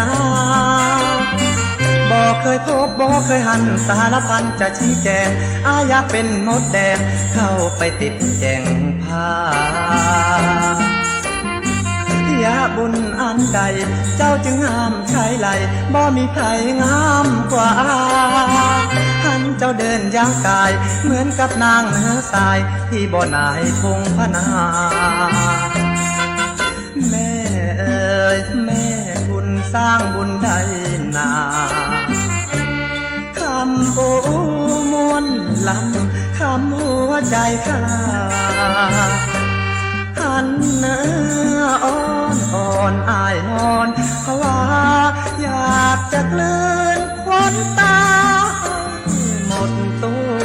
นาบอกเคยพบบอกเคยหันสารพันจะชี้แจง อาอยากเป็นมดแดง เข้าไปติดแจงผ้ายาบุญอันใด เจ้าจึงห้ามใช้ไหลบ่มีใครงามกว่าหันเจ้าเดินย่างกาย เหมือนกับนางเนื้อทราย ที่บ่อนายคงพนา สร้างบุญใดนาคำโอ้มวนลำคำหัวใจข้าหันเนื้ออ่อนอ่อนอายนอนเพราะว่าอยากจะเลือนควันตาหมดตัว